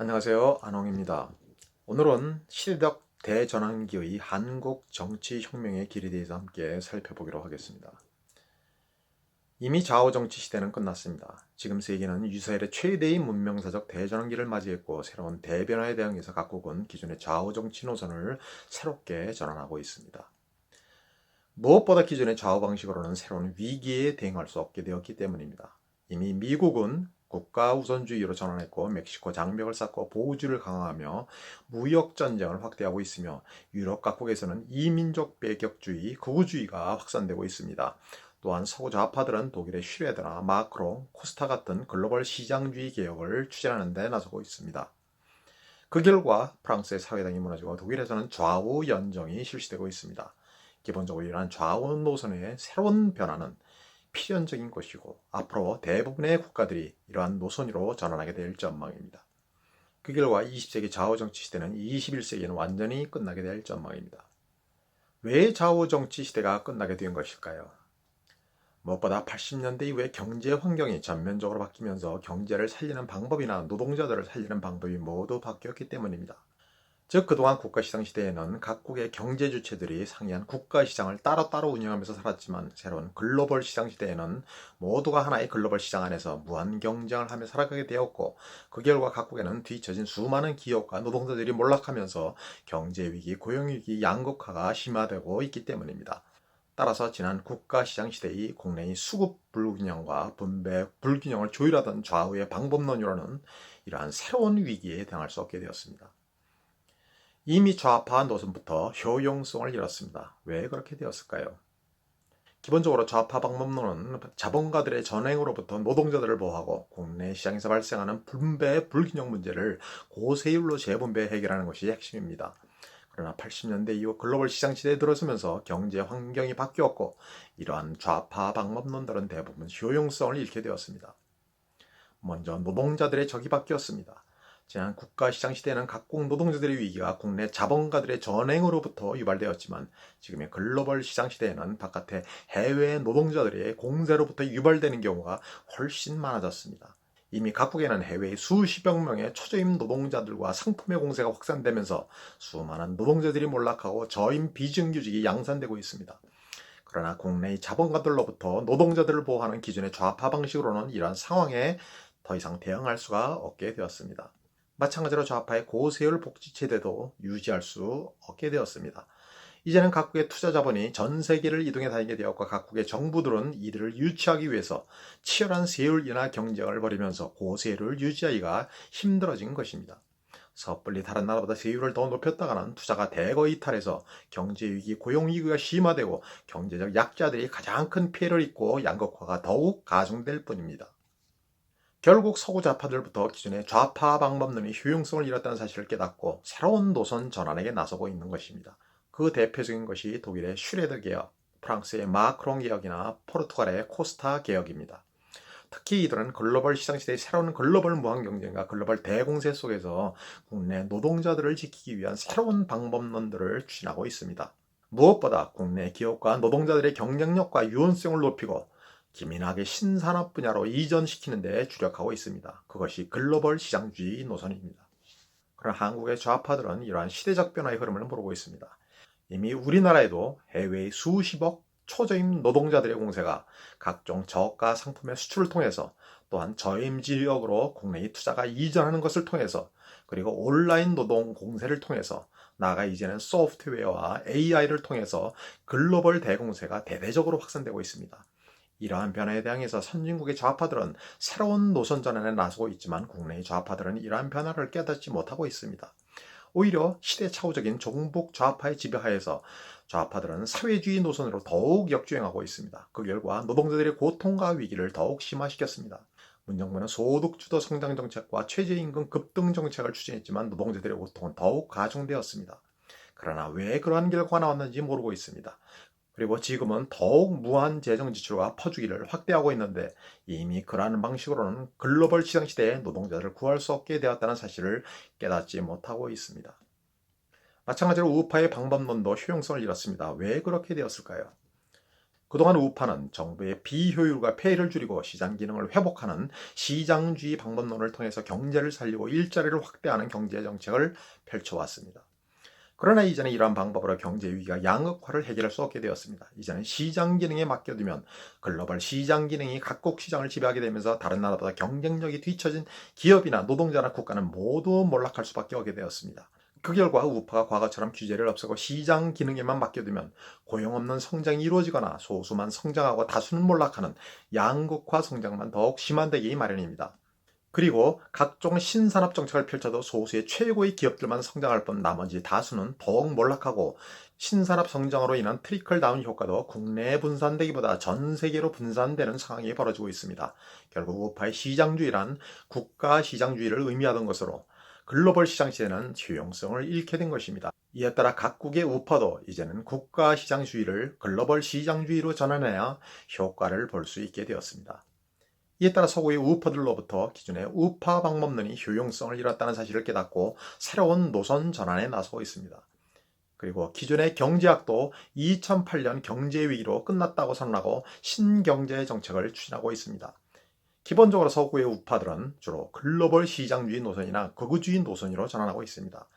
안녕하세요. 안홍입니다. 오늘은 시대적 대전환기의 한국 정치 혁명의 길에 대해서 함께 살펴보기로 하겠습니다. 이미 좌우 정치 시대는 끝났습니다. 지금 세계는 유사일의 최대의 문명사적 대전환기를 맞이했고 새로운 대변화에 대응해서 각국 은 기존의 좌우 정치 노선을 새롭게 전환하고 있습니다. 무엇보다 기존의 좌우 방식으로는 새로운 위기에 대응할 수 없게 되었기 때문입니다. 이미 미국은 국가 우선주의로 전환했고 멕시코 장벽을 쌓고 보호주를 강화하며 무역 전쟁을 확대하고 있으며 유럽 각국에서는 이민족 배격주의, 극우주의가 확산되고 있습니다. 또한 서구 좌파들은 독일의 슈레드나 마크로, 코스타 같은 글로벌 시장주의 개혁을 추진하는 데 나서고 있습니다. 그 결과 프랑스의 사회당이 무너지고 독일에서는 좌우 연정이 실시되고 있습니다. 기본적으로 이러한 좌우 노선의 새로운 변화는 필연적인 것이고 앞으로 대부분의 국가들이 이러한 노선으로 전환하게 될 전망입니다. 그 결과 20세기 좌우 정치 시대는 21세기에는 완전히 끝나게 될 전망입니다. 왜 좌우 정치 시대가 끝나게 된 것일까요? 무엇보다 80년대 이후에 경제 환경이 전면적으로 바뀌면서 경제를 살리는 방법이나 노동자들을 살리는 방법이 모두 바뀌었기 때문입니다. 즉 그동안 국가시장 시대에는 각국의 경제 주체들이 상이한 국가 시장을 따로따로 운영하면서 살았지만 새로운 글로벌 시장 시대에는 모두가 하나의 글로벌 시장 안에서 무한 경쟁을 하며 살아가게 되었고 그 결과 각국에는 뒤처진 수많은 기업과 노동자들이 몰락하면서 경제 위기, 고용 위기, 양극화가 심화되고 있기 때문입니다. 따라서 지난 국가시장 시대의 국내의 수급 불균형과 분배 불균형을 조율하던 좌우의 방법론으로는 이러한 새로운 위기에 대응할 수 없게 되었습니다. 이미 좌파 노선부터 효용성을 잃었습니다. 왜 그렇게 되었을까요? 기본적으로 좌파 방법론은 자본가들의 전횡으로부터 노동자들을 보호하고 국내 시장에서 발생하는 분배 불균형 문제를 고세율로 재분배 해결하는 것이 핵심입니다. 그러나 80년대 이후 글로벌 시장 시대에 들어서면서 경제 환경이 바뀌었고 이러한 좌파 방법론들은 대부분 효용성을 잃게 되었습니다. 먼저 노동자들의 적이 바뀌었습니다. 지난 국가시장 시대에는 각국 노동자들의 위기가 국내 자본가들의 전행으로부터 유발되었지만 지금의 글로벌 시장 시대에는 바깥의 해외 노동자들의 공세로부터 유발되는 경우가 훨씬 많아졌습니다. 이미 각국에는 해외의 수십여 명의 초저임 노동자들과 상품의 공세가 확산되면서 수많은 노동자들이 몰락하고 저임 비정규직이 양산되고 있습니다. 그러나 국내의 자본가들로부터 노동자들을 보호하는 기존의 좌파 방식으로는 이러한 상황에 더 이상 대응할 수가 없게 되었습니다. 마찬가지로 좌파의 고세율 복지 체제도 유지할 수 없게 되었습니다. 이제는 각국의 투자 자본이 전 세계를 이동해 다니게 되었고 각국의 정부들은 이들을 유치하기 위해서 치열한 세율 인하 경쟁을 벌이면서 고세율을 유지하기가 힘들어진 것입니다. 섣불리 다른 나라보다 세율을 더 높였다가는 투자가 대거 이탈해서 경제위기, 고용위기가 심화되고 경제적 약자들이 가장 큰 피해를 입고 양극화가 더욱 가중될 뿐입니다. 결국 서구 좌파들부터 기존의 좌파 방법론이 효용성을 잃었다는 사실을 깨닫고 새로운 노선 전환에게 나서고 있는 것입니다. 그 대표적인 것이 독일의 슈레더 개혁, 프랑스의 마크롱 개혁이나 포르투갈의 코스타 개혁입니다. 특히 이들은 글로벌 시장시대의 새로운 글로벌 무한 경쟁과 글로벌 대공세 속에서 국내 노동자들을 지키기 위한 새로운 방법론들을 추진하고 있습니다. 무엇보다 국내 기업과 노동자들의 경쟁력과 유연성을 높이고 기민하게 신산업 분야로 이전시키는 데 주력하고 있습니다. 그것이 글로벌 시장주의 노선입니다. 그러나 한국의 좌파들은 이러한 시대적 변화의 흐름을 모르고 있습니다. 이미 우리나라에도 해외의 수십억 초저임 노동자들의 공세가 각종 저가 상품의 수출을 통해서 또한 저임 지역으로 국내의 투자가 이전하는 것을 통해서 그리고 온라인 노동 공세를 통해서 나아가 이제는 소프트웨어와 AI를 통해서 글로벌 대공세가 대대적으로 확산되고 있습니다. 이러한 변화에 대항해서 선진국의 좌파들은 새로운 노선 전환에 나서고 있지만 국내의 좌파들은 이러한 변화를 깨닫지 못하고 있습니다. 오히려 시대착오적인 종북 좌파의 지배하에서 좌파들은 사회주의 노선으로 더욱 역주행하고 있습니다. 그 결과 노동자들의 고통과 위기를 더욱 심화시켰습니다. 문정부는 소득주도 성장 정책과 최저임금 급등 정책을 추진했지만 노동자들의 고통은 더욱 가중되었습니다. 그러나 왜 그러한 결과가 나왔는지 모르고 있습니다. 그리고 지금은 더욱 무한 재정 지출과 퍼주기를 확대하고 있는데 이미 그러한 방식으로는 글로벌 시장 시대에 노동자를 구할 수 없게 되었다는 사실을 깨닫지 못하고 있습니다. 마찬가지로 우파의 방법론도 효용성을 잃었습니다. 왜 그렇게 되었을까요? 그동안 우파는 정부의 비효율과 폐해를 줄이고 시장 기능을 회복하는 시장주의 방법론을 통해서 경제를 살리고 일자리를 확대하는 경제 정책을 펼쳐왔습니다. 그러나 이제는 이러한 방법으로 경제 위기가 양극화를 해결할 수 없게 되었습니다. 이제는 시장 기능에 맡겨두면 글로벌 시장 기능이 각국 시장을 지배하게 되면서 다른 나라보다 경쟁력이 뒤처진 기업이나 노동자나 국가는 모두 몰락할 수밖에 없게 되었습니다. 그 결과 우파가 과거처럼 규제를 없애고 시장 기능에만 맡겨두면 고용 없는 성장이 이루어지거나 소수만 성장하고 다수는 몰락하는 양극화 성장만 더욱 심화되기 마련입니다. 그리고 각종 신산업 정책을 펼쳐도 소수의 최고의 기업들만 성장할 뿐 나머지 다수는 더욱 몰락하고 신산업 성장으로 인한 트리클 다운 효과도 국내에 분산되기보다 전 세계로 분산되는 상황이 벌어지고 있습니다. 결국 우파의 시장주의란 국가 시장주의를 의미하던 것으로 글로벌 시장 시대는 효용성을 잃게 된 것입니다. 이에 따라 각국의 우파도 이제는 국가 시장주의를 글로벌 시장주의로 전환해야 효과를 볼 수 있게 되었습니다. 이에 따라 서구의 우파들로부터 기존의 우파 방법론이 효용성을 잃었다는 사실을 깨닫고 새로운 노선 전환에 나서고 있습니다. 그리고 기존의 경제학도 2008년 경제위기로 끝났다고 선언하고 신경제 정책을 추진하고 있습니다. 기본적으로 서구의 우파들은 주로 글로벌 시장주의 노선이나 극우주의 노선으로 전환하고 있습니다.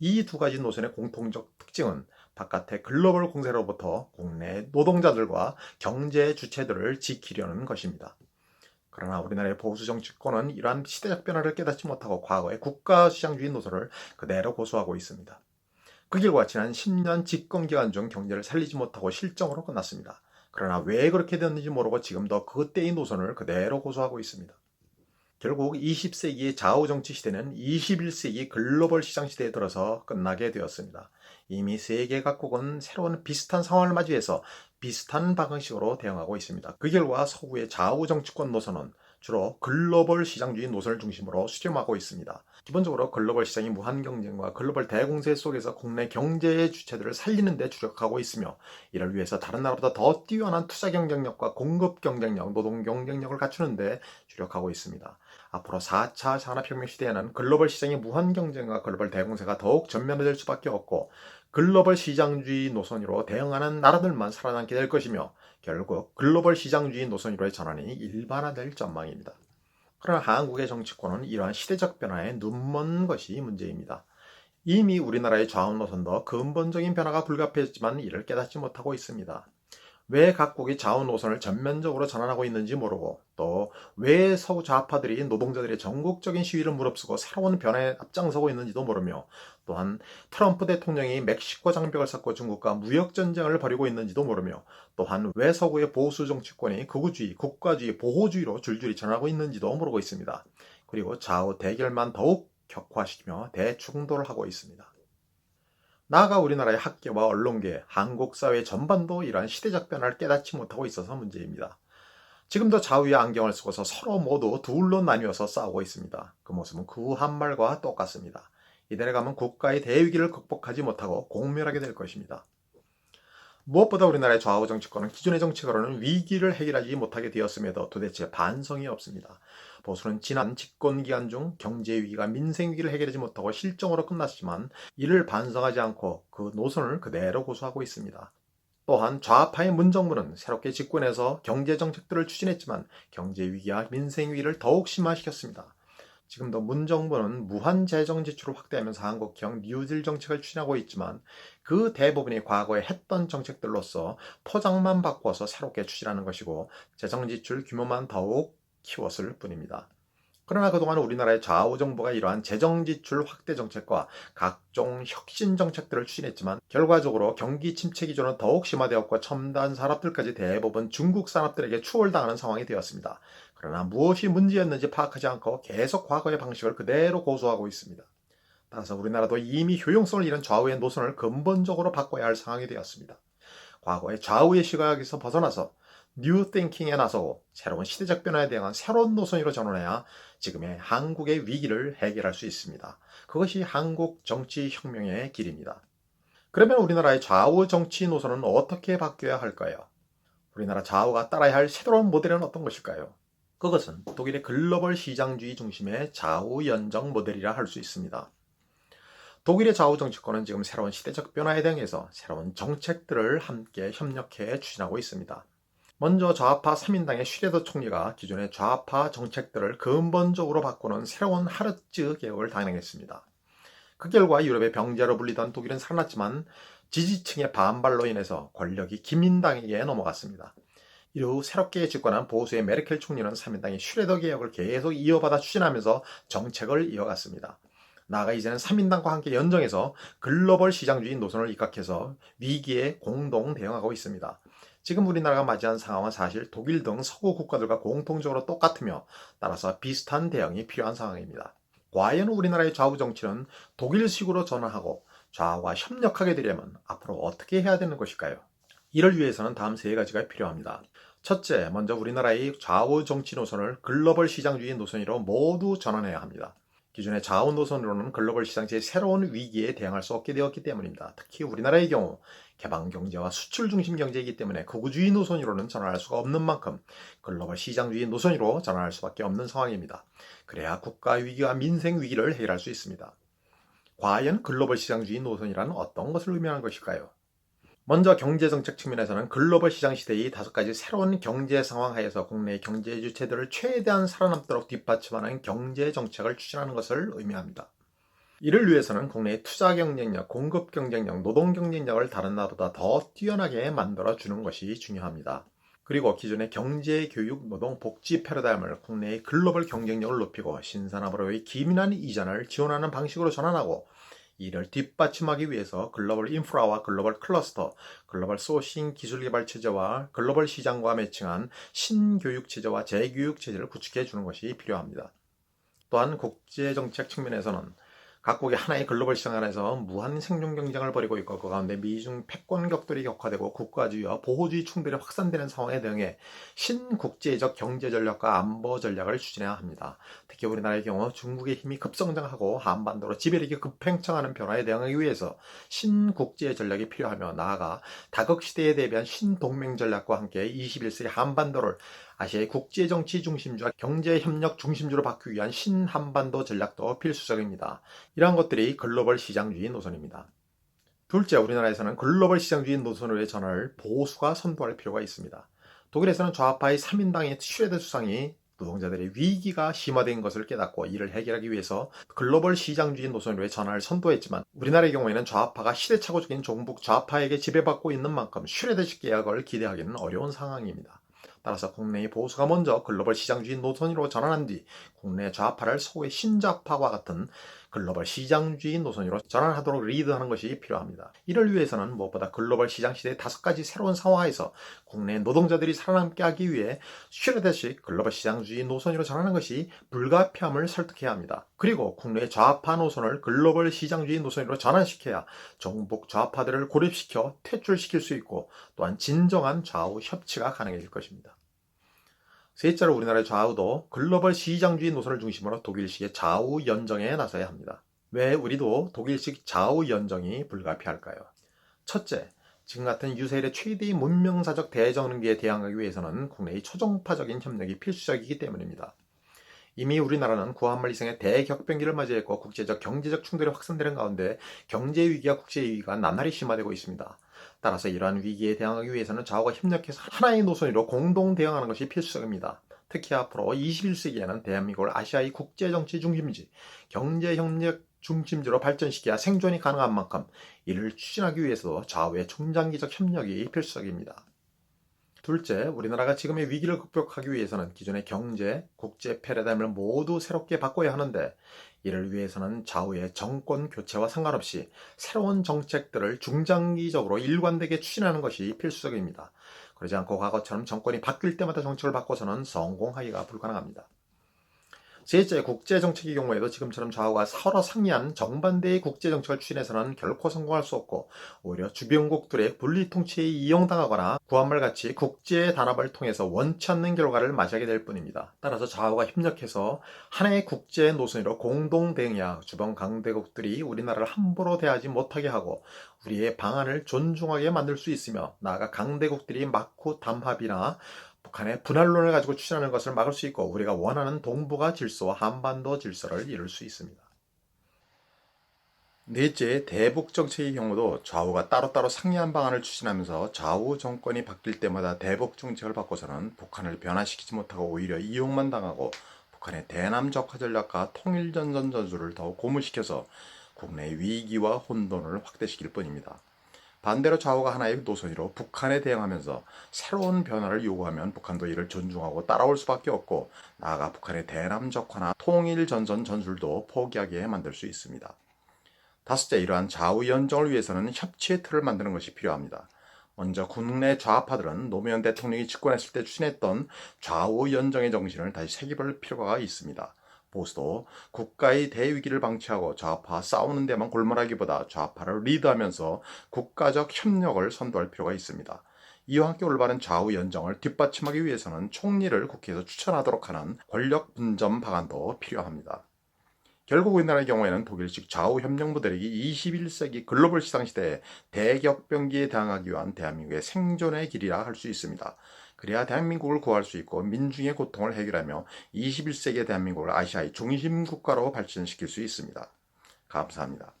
이 두 가지 노선의 공통적 특징은 바깥의 글로벌 공세로부터 국내 노동자들과 경제 주체들을 지키려는 것입니다. 그러나 우리나라의 보수 정 치권은 이러한 시대적 변화를 깨닫지 못하고 과거의 국가 시장주의 노선을 그대로 고수하고 있습니다. 그 결과 지난 10년 집권 기간 중 경제를 살리지 못하고 실정으로 끝났습니다. 그러나 왜 그렇게 되었는지 모르고 지금도 그때의 노선을 그대로 고수하고 있습니다. 결국 20세기의 좌우 정치 시대는 21세기 글로벌 시장 시대에 들어서 끝나게 되었습니다. 이미 세계 각국은 새로운 비슷한 상황을 맞이해서 비슷한 방식으로 대응하고 있습니다. 그 결과 서구의 좌우 정치권 노선은 주로 글로벌 시장주의 노선을 중심으로 수렴하고 있습니다. 기본적으로 글로벌 시장이 무한 경쟁과 글로벌 대공세 속에서 국내 경제의 주체들을 살리는 데 주력하고 있으며 이를 위해서 다른 나라보다 더 뛰어난 투자 경쟁력과 공급 경쟁력, 노동 경쟁력을 갖추는 데 주력하고 있습니다. 앞으로 4차 산업혁명 시대에는 글로벌 시장의 무한 경쟁과 글로벌 대공세가 더욱 전면화될 수밖에 없고 글로벌 시장주의 노선으로 대응하는 나라들만 살아남게 될 것이며 결국 글로벌 시장주의 노선으로의 전환이 일반화될 전망입니다. 그러나 한국의 정치권은 이러한 시대적 변화에 눈먼 것이 문제입니다. 이미 우리나라의 좌우 노선도 근본적인 변화가 불가피했지만 이를 깨닫지 못하고 있습니다. 왜 각국이 좌우 노선을 전면적으로 전환하고 있는지 모르고 또 왜 서구 좌파들이 노동자들의 전국적인 시위를 무릅쓰고 새로운 변화에 앞장서고 있는지도 모르며 또한 트럼프 대통령이 멕시코 장벽을 쌓고 중국과 무역 전쟁을 벌이고 있는지도 모르며 또한 왜 서구의 보수 정치권이 극우주의, 국가주의, 보호주의로 줄줄이 전하고 있는지도 모르고 있습니다. 그리고 좌우 대결만 더욱 격화시키며 대충돌을 하고 있습니다. 나아가 우리나라의 학계와 언론계, 한국 사회 전반도 이러한 시대적 변화를 깨닫지 못하고 있어서 문제입니다. 지금도 좌우의 안경을 쓰고서 서로 모두 둘로 나뉘어서 싸우고 있습니다. 그 모습은 그한 말과 똑같습니다. 이대로 가면 국가의 대위기를 극복하지 못하고 공멸하게 될 것입니다. 무엇보다 우리나라의 좌우 정치권은 기존의 정책으로는 위기를 해결하지 못하게 되었음에도 도대체 반성이 없습니다. 보수는 지난 집권 기간 중 경제 위기가 민생 위기를 해결하지 못하고 실정으로 끝났지만 이를 반성하지 않고 그 노선을 그대로 고수하고 있습니다. 또한 좌파의 문정부는 새롭게 집권해서 경제 정책들을 추진했지만 경제 위기와 민생 위기를 더욱 심화시켰습니다. 지금도 문정부는 무한 재정 지출을 확대하면서 한국형 뉴딜 정책을 추진하고 있지만 그 대부분이 과거에 했던 정책들로서 포장만 바꿔서 새롭게 추진하는 것이고 재정 지출 규모만 더욱 키웠을 뿐입니다. 그러나 그동안 우리나라의 좌우 정부가 이러한 재정 지출 확대 정책과 각종 혁신 정책들을 추진했지만 결과적으로 경기 침체 기조는 더욱 심화되었고 첨단 산업들까지 대부분 중국 산업들에게 추월당하는 상황이 되었습니다. 그러나 무엇이 문제였는지 파악하지 않고 계속 과거의 방식을 그대로 고수하고 있습니다. 따라서 우리나라도 이미 효용성을 잃은 좌우의 노선을 근본적으로 바꿔야 할 상황이 되었습니다. 과거의 좌우의 시각에서 벗어나서 뉴 띵킹에 나서고 새로운 시대적 변화에 대한 새로운 노선으로 전환해야 지금의 한국의 위기를 해결할 수 있습니다. 그것이 한국 정치 혁명의 길입니다. 그러면 우리나라의 좌우 정치 노선은 어떻게 바뀌어야 할까요? 우리나라 좌우가 따라야 할 새로운 모델은 어떤 것일까요? 그것은 독일의 글로벌 시장주의 중심의 좌우 연정 모델이라 할 수 있습니다. 독일의 좌우 정치권은 지금 새로운 시대적 변화에 대응해서 새로운 정책들을 함께 협력해 추진하고 있습니다. 먼저 좌파 3인당의 슈레더 총리가 기존의 좌파 정책들을 근본적으로 바꾸는 새로운 하르츠 개혁을 단행했습니다. 그 결과 유럽의 병자로 불리던 독일은 살아났지만 지지층의 반발로 인해서 권력이 기민당에게 넘어갔습니다. 이후 새롭게 집권한 보수의 메르켈 총리는 3인당의 슈레더 개혁을 계속 이어받아 추진하면서 정책을 이어갔습니다. 나아가 이제는 3인당과 함께 연정해서 글로벌 시장주의 노선을 입각해서 위기에 공동 대응하고 있습니다. 지금 우리나라가 맞이한 상황은 사실 독일 등 서구 국가들과 공통적으로 똑같으며 따라서 비슷한 대응이 필요한 상황입니다. 과연 우리나라의 좌우 정치는 독일식으로 전환하고 좌우와 협력하게 되려면 앞으로 어떻게 해야 되는 것일까요? 이를 위해서는 다음 세 가지가 필요합니다. 첫째, 먼저 우리나라의 좌우 정치 노선을 글로벌 시장주의 노선으로 모두 전환해야 합니다. 기존의 좌우 노선으로는 글로벌 시장제의 새로운 위기에 대응할 수 없게 되었기 때문입니다. 특히 우리나라의 경우 개방 경제와 수출 중심 경제이기 때문에 극우주의 노선으로는 전환할 수가 없는 만큼 글로벌 시장주의 노선으로 전환할 수밖에 없는 상황입니다. 그래야 국가 위기와 민생 위기를 해결할 수 있습니다. 과연 글로벌 시장주의 노선이란 어떤 것을 의미하는 것일까요? 먼저 경제정책 측면에서는 글로벌 시장 시대의 다섯 가지 새로운 경제 상황 하에서 국내 경제 주체들을 최대한 살아남도록 뒷받침하는 경제 정책을 추진하는 것을 의미합니다. 이를 위해서는 국내의 투자 경쟁력, 공급 경쟁력, 노동 경쟁력을 다른 나라보다 더 뛰어나게 만들어 주는 것이 중요합니다. 그리고 기존의 경제, 교육, 노동, 복지 패러다임을 국내의 글로벌 경쟁력을 높이고 신산업으로의 기민한 이전을 지원하는 방식으로 전환하고 이를 뒷받침하기 위해서 글로벌 인프라와 글로벌 클러스터, 글로벌 소싱 기술 개발 체제와 글로벌 시장과 매칭한 신교육 체제와 재교육 체제를 구축해 주는 것이 필요합니다. 또한 국제 정책 측면에서는 각국이 하나의 글로벌 시장 안에서 무한 생존 경쟁을 벌이고 있고 그 가운데 미중 패권 격돌이 격화되고 국가주의와 보호주의 충돌이 확산되는 상황에 대응해 신국제적 경제 전략과 안보 전략을 추진해야 합니다. 특히 우리나라의 경우 중국의 힘이 급성장하고 한반도로 지배력이 급팽창하는 변화에 대응하기 위해서 신국제 전략이 필요하며 나아가 다극 시대에 대비한 신동맹 전략과 함께 21세기 한반도를 아시아의 국제 정치 중심주와 경제 협력 중심주로 바꾸기 위한 신한반도 전략도 필수적입니다. 이러한 것들이 글로벌 시장주의 노선입니다. 둘째, 우리나라에서는 글로벌 시장주의 노선으로의 전환을 보수가 선도할 필요가 있습니다. 독일에서는 좌파의 3인당의 슈레드 수상이 노동자들의 위기가 심화된 것을 깨닫고 이를 해결하기 위해서 글로벌 시장주의 노선으로의 전환을 선도했지만 우리나라의 경우에는 좌파가 시대착오적인 종북 좌파에게 지배받고 있는 만큼 슈레드식 계약을 기대하기는 어려운 상황입니다. 따라서 국내의 보수가 먼저 글로벌 시장주의 노선으로 전환한 뒤 국내 좌파를 소의 신좌파와 같은 글로벌 시장주의 노선으로 전환하도록 리드하는 것이 필요합니다. 이를 위해서는 무엇보다 글로벌 시장 시대의 다섯 가지 새로운 상황에서 국내 노동자들이 살아남게 하기 위해 슈레드식 글로벌 시장주의 노선으로 전하는 것이 불가피함을 설득해야 합니다. 그리고 국내 좌파 노선을 글로벌 시장주의 노선으로 전환시켜야 정복 좌파들을 고립시켜 퇴출시킬 수 있고 또한 진정한 좌우 협치가 가능해질 것입니다. 셋째로 우리나라의 좌우도 글로벌 시장주의 노선을 중심으로 독일식의 좌우 연정에 나서야 합니다. 왜 우리도 독일식 좌우 연정이 불가피할까요? 첫째, 지금 같은 유세일의 최대의 문명사적 대전기에 대항하기 위해서는 국내의 초종파적인 협력이 필수적이기 때문입니다. 이미 우리나라는 구한말 이상의 대격변기를 맞이했고 국제적 경제적 충돌이 확산되는 가운데 경제 위기와 국제 위기가 나날이 심화되고 있습니다. 따라서 이러한 위기에 대응하기 위해서는 좌우가 협력해서 하나의 노선으로 공동 대응하는 것이 필수적입니다. 특히 앞으로 21세기에는 대한민국을 아시아의 국제정치 중심지, 경제협력 중심지로 발전시켜야 생존이 가능한 만큼 이를 추진하기 위해서도 좌우의 중장기적 협력이 필수적입니다. 둘째, 우리나라가 지금의 위기를 극복하기 위해서는 기존의 경제, 국제 패러다임을 모두 새롭게 바꿔야 하는데 이를 위해서는 좌우의 정권 교체와 상관없이 새로운 정책들을 중장기적으로 일관되게 추진하는 것이 필수적입니다. 그러지 않고 과거처럼 정권이 바뀔 때마다 정책을 바꿔서는 성공하기가 불가능합니다. 셋째, 국제정책의 경우에도 지금처럼 좌우가 서로 상이한 정반대의 국제정책을 추진해서는 결코 성공할 수 없고 오히려 주변국들의 분리통치에 이용당하거나 구한말같이 국제 단합을 통해서 원치 않는 결과를 맞이하게 될 뿐입니다. 따라서 좌우가 협력해서 하나의 국제 노선으로 공동 대응해야 주변 강대국들이 우리나라를 함부로 대하지 못하게 하고 우리의 방안을 존중하게 만들 수 있으며 나아가 강대국들이 막후 담합이나 북한의 분할론을 가지고 추진하는 것을 막을 수 있고 우리가 원하는 동북아 질서와 한반도 질서를 이룰 수 있습니다. 넷째, 대북 정책의 경우도 좌우가 따로따로 상이한 방안을 추진하면서 좌우 정권이 바뀔 때마다 대북 정책을 바꿔서는 북한을 변화시키지 못하고 오히려 이용만 당하고 북한의 대남 적화 전략과 통일전선 전술을 더욱 고무시켜서 국내 위기와 혼돈을 확대시킬 뿐입니다. 반대로 좌우가 하나의 노선으로 북한에 대응하면서 새로운 변화를 요구하면 북한도 이를 존중하고 따라올 수밖에 없고 나아가 북한의 대남 적화나 통일 전선 전술도 포기하게 만들 수 있습니다. 다섯째, 이러한 좌우 연정을 위해서는 협치의 틀을 만드는 것이 필요합니다. 먼저 국내 좌파들은 노무현 대통령이 집권했을 때 추진했던 좌우 연정의 정신을 다시 새겨볼 필요가 있습니다. 보수도 국가의 대위기를 방치하고 좌파 싸우는 데만 골몰하기보다 좌파를 리드하면서 국가적 협력을 선도할 필요가 있습니다. 이와 함께 올바른 좌우 연정을 뒷받침하기 위해서는 총리를 국회에서 추천하도록 하는 권력 분점 방안도 필요합니다. 결국 우리나라의 경우에는 독일식 좌우 협력 모델이 21세기 글로벌 시장 시대에 대격변기에 대항하기 위한 대한민국의 생존의 길이라 할 수 있습니다. 그래야 대한민국을 구할 수 있고 민중의 고통을 해결하며 21세기의 대한민국을 아시아의 중심 국가로 발전시킬 수 있습니다. 감사합니다.